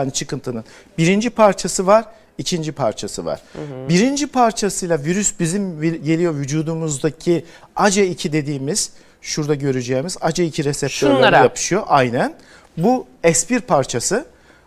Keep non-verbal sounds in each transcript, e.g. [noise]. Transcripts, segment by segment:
yani çıkıntının. Birinci parçası var, ikinci parçası var. Birinci parçasıyla virüs bizim geliyor vücudumuzdaki ACE2 dediğimiz şurada göreceğimiz ACE2 reseptörlerine Şunlara. yapışıyor. Aynen. Bu S1 parçası.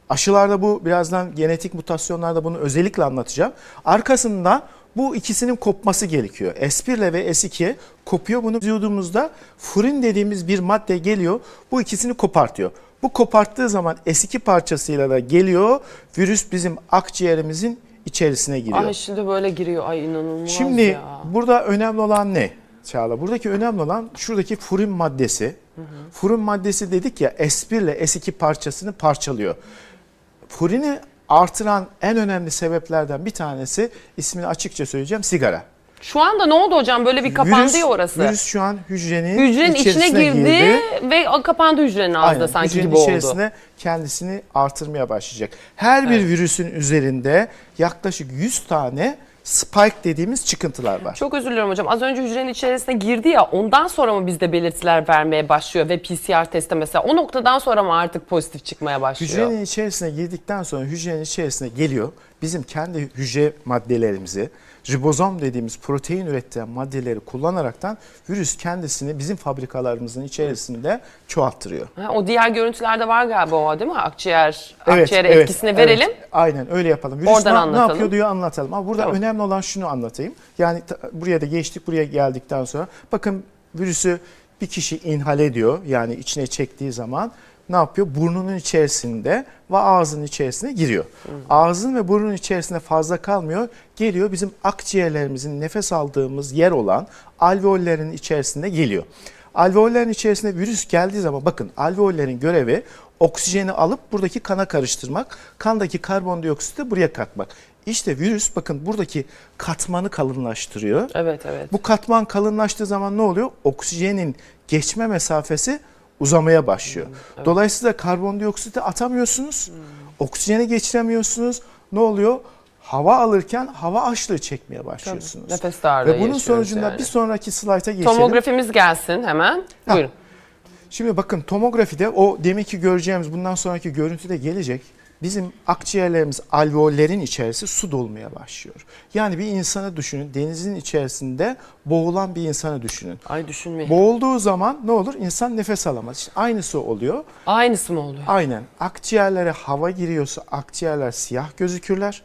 Aşılarda bu birazdan genetik mutasyonlarda bunu özellikle anlatacağım. Arkasından bu ikisinin kopması gerekiyor. S1 ile ve S2 kopuyor. Bunu vücudumuzda furin dediğimiz bir madde geliyor. Bu ikisini kopartıyor. Bu koparttığı zaman S2 parçasıyla da geliyor. Virüs bizim akciğerimizin içerisine giriyor. Ay şimdi böyle giriyor. Ay inanılmaz Şimdi ya. burada önemli olan ne? Çağla buradaki önemli olan şuradaki furin maddesi. Furin maddesi dedik ya S1 ile S2 parçasını parçalıyor. Furini artıran en önemli sebeplerden bir tanesi ismini açıkça söyleyeceğim sigara. Şu anda ne oldu hocam? Böyle bir kapandı virüs, ya orası. Virüs şu an hücrenin, Hücrenin içine içerisine girdi, ve kapandı hücrenin ağzında Aynen, sanki hücrenin gibi oldu. içerisine kendisini artırmaya başlayacak. Her bir virüsün üzerinde yaklaşık 100 tane spike dediğimiz çıkıntılar var. Çok özür diliyorum hocam. Az önce hücrenin içerisine girdi ya ondan sonra mı bizde belirtiler vermeye başlıyor ve PCR testi mesela o noktadan sonra mı artık pozitif çıkmaya başlıyor? Hücrenin içerisine girdikten sonra hücrenin içerisine geliyor. Bizim kendi hücre maddelerimizi, ribozom dediğimiz protein üreten maddeleri kullanaraktan virüs kendisini bizim fabrikalarımızın içerisinde çoğalttırıyor. Ha, o diğer görüntülerde var galiba o değil mi? Akciğer, akciğere etkisini evet. verelim. Aynen öyle yapalım. Virüs Oradan ne, ne anlatalım. yapıyor diyor anlatalım. Ama burada Tamam. önemli olan şunu anlatayım. Yani buraya da geçtik buraya geldikten sonra bakın virüsü bir kişi inhal ediyor. Yani içine çektiği zaman ne yapıyor? Burnunun içerisinde ve ağzının içerisine giriyor. Ağzın ve burnun içerisinde fazla kalmıyor. Geliyor bizim akciğerlerimizin nefes aldığımız yer olan alveollerin içerisinde geliyor. Alveollerin içerisinde virüs geldiği zaman bakın alveollerin görevi oksijeni alıp buradaki kana karıştırmak, kandaki karbondioksiti buraya katmak. İşte virüs bakın buradaki katmanı kalınlaştırıyor. Evet evet. Bu katman kalınlaştığı zaman ne oluyor? Oksijenin geçme mesafesi uzamaya başlıyor. Dolayısıyla karbondioksiti atamıyorsunuz. Oksijeni geçiremiyorsunuz. Ne oluyor? Hava alırken hava açlığı çekmeye başlıyorsunuz. Nefes darlığı Ve bunun sonucunda yani. bir sonraki slayta geçelim. Tomografimiz gelsin hemen. Ha. Buyurun. Şimdi bakın tomografide o deminki göreceğimiz bundan sonraki görüntüde gelecek. Bizim akciğerlerimiz alveollerin içerisi su dolmaya başlıyor. Yani bir insanı düşünün denizin içerisinde boğulan bir insanı düşünün. Ay düşünmeyin. Boğulduğu zaman ne olur? İnsan nefes alamaz. İşte aynısı oluyor. Aynısı mı oluyor? Aynen. Akciğerlere hava giriyorsa akciğerler siyah gözükürler.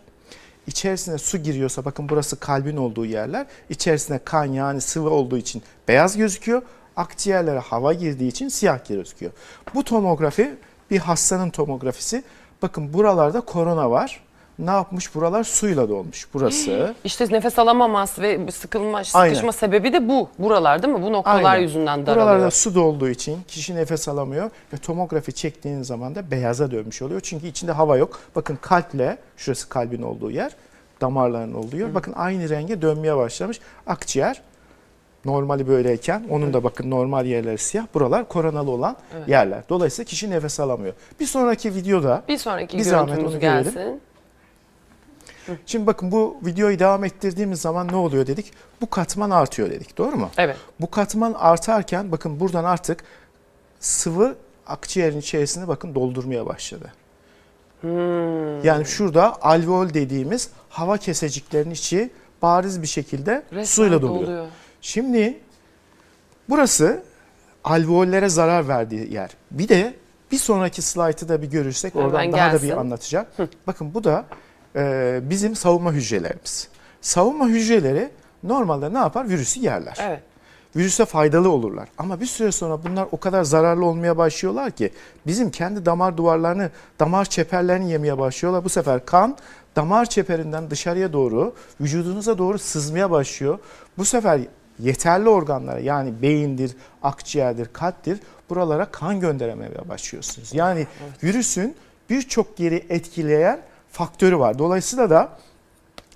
İçerisine su giriyorsa bakın burası kalbin olduğu yerler. İçerisine kan yani sıvı olduğu için beyaz gözüküyor. Akciğerlere hava girdiği için siyah gözüküyor. Bu tomografi bir hastanın tomografisi. Bakın buralarda korona var. Ne yapmış? Buralar suyla dolmuş. Burası. [gasps] İşte nefes alamaması ve sıkılma, sıkışma Aynen. sebebi de bu. Buralar değil mi? Bu noktalar Aynen. yüzünden daralıyor. Buralarda su dolduğu için kişi nefes alamıyor ve tomografi çektiğiniz zaman da beyaza dönmüş oluyor. Çünkü içinde hava yok. Bakın kalple, şurası kalbin olduğu yer, damarların olduğu yer. Bakın aynı renge dönmeye başlamış. Akciğer normali böyleyken onun da bakın normal yerleri siyah. Buralar koronalı olan yerler. Dolayısıyla kişi nefes alamıyor. Bir sonraki videoda Bir sonraki Bir zahmet onu görelim. gelsin. şimdi bakın bu videoyu devam ettirdiğimiz zaman ne oluyor dedik? Bu katman artıyor dedik. Doğru mu? Evet. Bu katman artarken bakın buradan artık sıvı akciğerin içerisine bakın doldurmaya başladı. Hmm. Yani şurada alveol dediğimiz hava keseciklerin içi bariz bir şekilde Resmen suyla doluyor. doluyor. Şimdi burası alveollere zarar verdiği yer. Bir de bir sonraki slaytı da bir görürsek Hemen oradan daha da gelsin. bir anlatacağım. Bakın bu da e, bizim savunma hücrelerimiz. Savunma hücreleri normalde ne yapar? Virüsü yerler Evet. virüse faydalı olurlar. Ama bir süre sonra bunlar o kadar zararlı olmaya başlıyorlar ki bizim kendi damar duvarlarını, damar çeperlerini yemeye başlıyorlar. Bu sefer kan damar çeperinden dışarıya doğru, vücudunuza doğru sızmaya başlıyor. Bu sefer yeterli organlara yani beyindir, akciğerdir, kalptir buralara kan gönderemeye başlıyorsunuz. Yani virüsün birçok yeri etkileyen faktörü var. Dolayısıyla da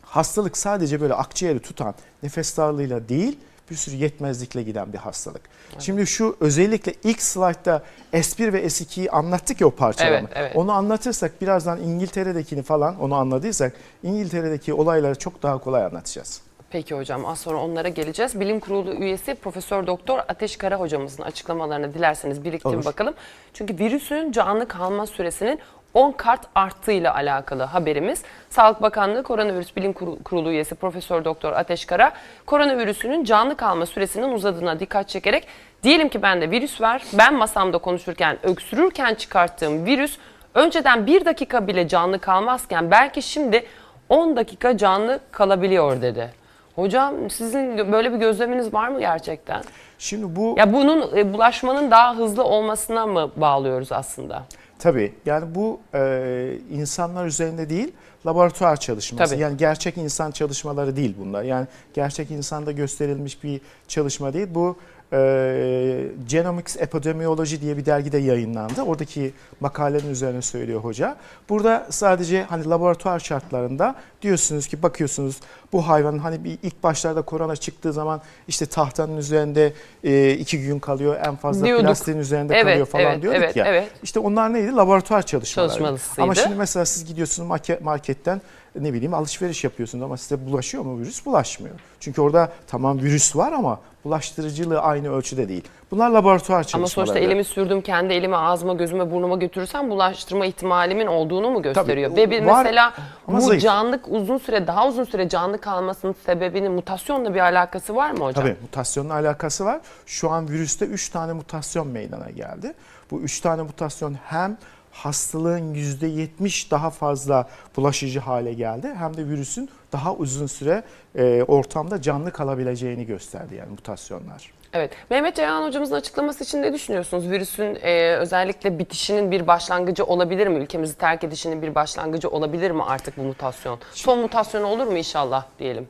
hastalık sadece böyle akciğeri tutan nefes darlığıyla değil bir sürü yetmezlikle giden bir hastalık. Şimdi şu özellikle ilk slaytta S1 ve S2'yi anlattık ya o parçalama. Evet, evet. Onu anlatırsak birazdan İngiltere'dekini falan onu anladıysak İngiltere'deki olayları çok daha kolay anlatacağız. Peki hocam az sonra onlara geleceğiz. Bilim Kurulu üyesi Profesör Doktor Ateş Kara hocamızın açıklamalarını dilerseniz birlikte bir Olur. bakalım. Çünkü virüsün canlı kalma süresinin 10 kat arttığıyla alakalı haberimiz. Sağlık Bakanlığı Koronavirüs Bilim Kuru- Kurulu üyesi Profesör Doktor Ateş Kara, koronavirüsünün canlı kalma süresinin uzadığına dikkat çekerek diyelim ki bende virüs var. Ben masamda konuşurken, öksürürken çıkarttığım virüs önceden bir dakika bile canlı kalmazken belki şimdi 10 dakika canlı kalabiliyor dedi. Hocam sizin böyle bir gözleminiz var mı gerçekten? Şimdi bu Ya bunun e, bulaşmanın daha hızlı olmasına mı bağlıyoruz aslında? Tabii yani bu e, insanlar üzerinde değil laboratuvar çalışması. Tabii. Yani gerçek insan çalışmaları değil bunlar. Yani gerçek insanda gösterilmiş bir çalışma değil. Bu e, Genomics Epidemiology diye bir dergide yayınlandı. Oradaki makalenin üzerine söylüyor hoca. Burada sadece hani laboratuvar şartlarında diyorsunuz ki bakıyorsunuz bu hayvanın hani bir ilk başlarda korona çıktığı zaman işte tahtanın üzerinde e, iki gün kalıyor en fazla Diyorduk. plastiğin üzerinde Evet, kalıyor falan evet, diyorduk evet, ya. evet. İşte onlar neydi? Laboratuvar çalışmaları. Ama şimdi mesela siz gidiyorsunuz market, marketten ne bileyim alışveriş yapıyorsunuz ama size bulaşıyor mu virüs? Bulaşmıyor. Çünkü orada tamam virüs var ama bulaştırıcılığı aynı ölçüde değil. Bunlar laboratuvar Ama çalışmaları. sonuçta elimi sürdüm kendi elime ağzıma gözüme burnuma götürürsem bulaştırma ihtimalimin olduğunu mu gösteriyor? Tabii, Ve bir var mesela ama bu zayıf. canlık uzun süre daha uzun süre canlı kalmasının sebebinin mutasyonla bir alakası var mı hocam? Tabii mutasyonla alakası var. Şu an virüste 3 tane mutasyon meydana geldi. Bu 3 tane mutasyon hem hastalığın %70 daha fazla bulaşıcı hale geldi hem de virüsün daha uzun süre e, ortamda canlı kalabileceğini gösterdi yani mutasyonlar. Evet. Mehmet Ceyhan hocamızın açıklaması için ne düşünüyorsunuz? Virüsün e, özellikle bitişinin bir başlangıcı olabilir mi? Ülkemizi terk edişinin bir başlangıcı olabilir mi artık bu mutasyon? Son mutasyon olur mu inşallah diyelim.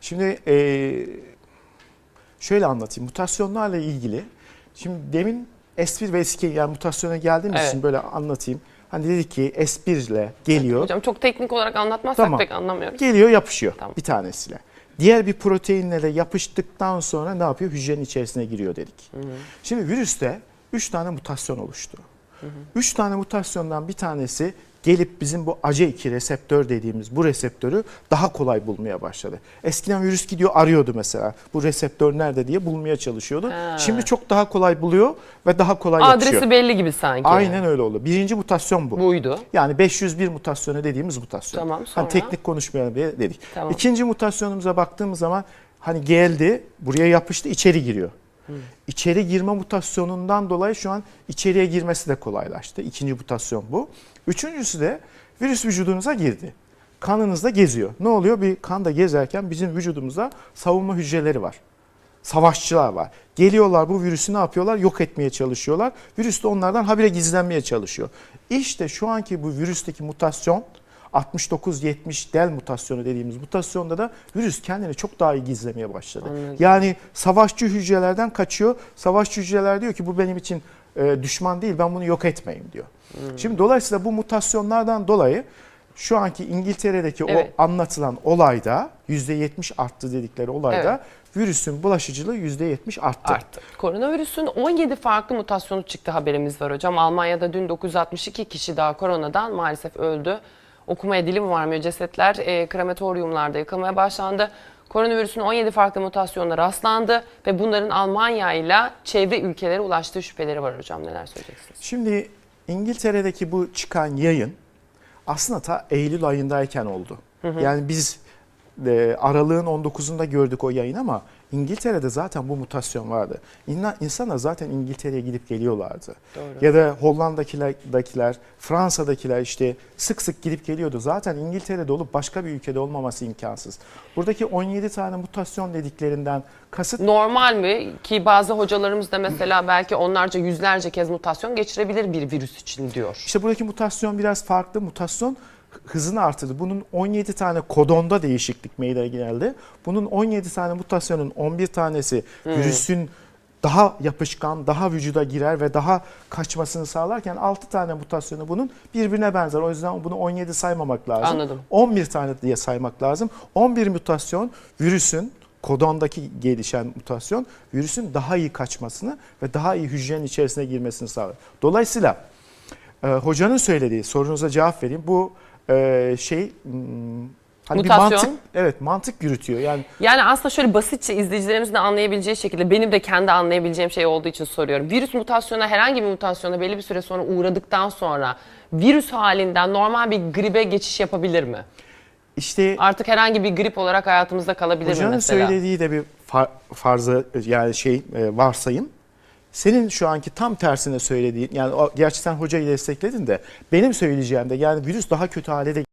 Şimdi e, şöyle anlatayım. Mutasyonlarla ilgili. Şimdi demin S1 ve S2 yani mutasyona geldiğimiz Evet. için böyle anlatayım. Hani dedik ki S1 ile geliyor. Hocam çok teknik olarak anlatmazsak Tamam. pek anlamıyoruz. Geliyor yapışıyor Tamam. bir tanesiyle. Diğer bir proteinle de yapıştıktan sonra ne yapıyor? Hücrenin içerisine giriyor dedik. Şimdi virüste 3 tane mutasyon oluştu. 3 tane mutasyondan bir tanesi gelip bizim bu ACE2 reseptör dediğimiz bu reseptörü daha kolay bulmaya başladı. Eskiden virüs gidiyor arıyordu mesela. Bu reseptör nerede diye bulmaya çalışıyordu. Ha. Şimdi çok daha kolay buluyor ve daha kolay yapışıyor. Adresi belli gibi sanki. Aynen öyle oldu. Birinci mutasyon bu. Buydu. Yani 501 mutasyonu dediğimiz mutasyon. Tamam, sonra? Hani teknik konuşmayalım diye dedik. Tamam. İkinci mutasyonumuza baktığımız zaman hani geldi, buraya yapıştı, içeri giriyor. İçeri girme mutasyonundan dolayı şu an içeriye girmesi de kolaylaştı. İkinci mutasyon bu. Üçüncüsü de virüs vücudunuza girdi. Kanınızda geziyor. Ne oluyor? Bir kanda gezerken bizim vücudumuzda savunma hücreleri var savaşçılar var. Geliyorlar bu virüsü ne yapıyorlar? Yok etmeye çalışıyorlar. Virüs de onlardan habire gizlenmeye çalışıyor. İşte şu anki bu virüsteki mutasyon 69-70 del mutasyonu dediğimiz mutasyonda da virüs kendini çok daha iyi gizlemeye başladı. Anladım. Yani savaşçı hücrelerden kaçıyor. Savaşçı hücreler diyor ki bu benim için e, düşman değil ben bunu yok etmeyeyim diyor. Şimdi dolayısıyla bu mutasyonlardan dolayı şu anki İngiltere'deki Evet. o anlatılan olayda %70 arttı dedikleri olayda Evet. virüsün bulaşıcılığı %70 arttı. Arttı. Koronavirüsün 17 farklı mutasyonu çıktı haberimiz var hocam. Almanya'da dün 962 kişi daha koronadan maalesef öldü. Okumaya dilim varmıyor. Cesetler e, krematoryumlarda yıkılmaya başlandı. Koronavirüsün 17 farklı mutasyonuna rastlandı ve bunların Almanya ile çevre ülkelere ulaştığı şüpheleri var hocam. Neler söyleyeceksiniz? Şimdi İngiltere'deki bu çıkan yayın aslında ta Eylül ayındayken oldu. Yani biz e, aralığın 19'unda gördük o yayın ama İngiltere'de zaten bu mutasyon vardı. İnna- İnsanlar zaten İngiltere'ye gidip geliyorlardı. Doğru. Ya da Hollanda'dakiler, Fransa'dakiler işte sık sık gidip geliyordu. Zaten İngiltere'de olup başka bir ülkede olmaması imkansız. Buradaki 17 tane mutasyon dediklerinden kasıt Normal mi ki bazı hocalarımız da mesela belki onlarca yüzlerce kez mutasyon geçirebilir bir virüs için diyor. İşte buradaki mutasyon biraz farklı. Mutasyon hızını artırdı. Bunun 17 tane kodonda değişiklik meydana geldi. Bunun 17 tane mutasyonun 11 tanesi virüsün daha yapışkan, daha vücuda girer ve daha kaçmasını sağlarken 6 tane mutasyonu bunun birbirine benzer. O yüzden bunu 17 saymamak lazım. Anladım. 11 tane diye saymak lazım. 11 mutasyon virüsün kodondaki gelişen mutasyon virüsün daha iyi kaçmasını ve daha iyi hücrenin içerisine girmesini sağlar. Dolayısıyla e, hocanın söylediği sorunuza cevap vereyim. Bu e, şey hmm, Hani Mutasyon. bir mantık evet mantık yürütüyor. Yani Yani aslında şöyle basitçe izleyicilerimizin de anlayabileceği şekilde benim de kendi anlayabileceğim şey olduğu için soruyorum. Virüs mutasyona herhangi bir mutasyona belli bir süre sonra uğradıktan sonra virüs halinden normal bir gribe geçiş yapabilir mi? işte Artık herhangi bir grip olarak hayatımızda kalabilir mi Hocanın mesela? söylediği de bir far, farzı yani şey e, varsayım. Senin şu anki tam tersine söylediğin yani gerçi sen hocayı destekledin de benim söyleyeceğim de yani virüs daha kötü hale de